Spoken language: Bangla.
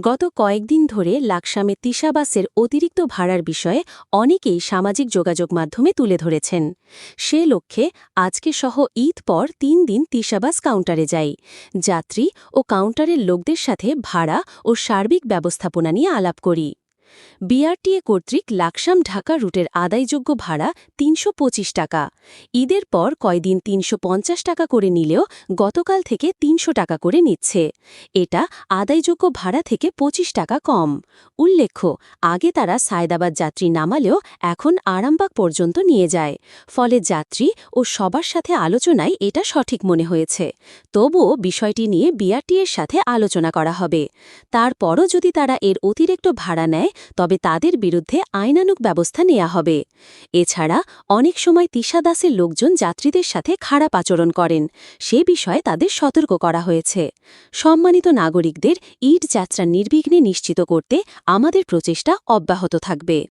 গত কয়েকদিন ধরে লাকসামে তিশাবাসের অতিরিক্ত ভাড়ার বিষয়ে অনেকেই সামাজিক যোগাযোগ মাধ্যমে তুলে ধরেছেন। সে লক্ষ্যে আজকে সহ ঈদ পর তিন দিন তিশাবাস কাউন্টারে যাই যাত্রী ও কাউন্টারের লোকদের সাথে ভাড়া ও সার্বিক ব্যবস্থাপনা নিয়ে আলাপ করি। বিআরটিএ কর্তৃক লাকসাম ঢাকা রুটের আদায়যোগ্য ভাড়া তিনশো পঁচিশ টাকা। ঈদের পর কয়দিন তিনশো পঞ্চাশ টাকা করে নিলেও গতকাল থেকে তিনশো টাকা করে নিচ্ছে। এটা আদায়যোগ্য ভাড়া থেকে ২৫ টাকা কম। উল্লেখ্য, আগে তারা সায়দাবাদ যাত্রী নামালেও এখন আরামবাগ পর্যন্ত নিয়ে যায়। ফলে যাত্রী ও সবার সাথে আলোচনায় এটা সঠিক মনে হয়েছে। তবুও বিষয়টি নিয়ে বিআরটিএর সাথে আলোচনা করা হবে। তারপরও যদি তারা এর অতিরিক্ত ভাড়া নেয় তবে তাদের বিরুদ্ধে আইনানুক ব্যবস্থা নেওয়া হবে। এছাড়া অনেক সময় তিশা দাসের লোকজন যাত্রীদের সাথে খারাপ আচরণ করেন। সে বিষয়ে তাদের সতর্ক করা হয়েছে। সম্মানিত নাগরিকদের ইট যাত্রা নির্বিঘ্নে নিশ্চিত করতে আমাদের প্রচেষ্টা অব্যাহত থাকবে।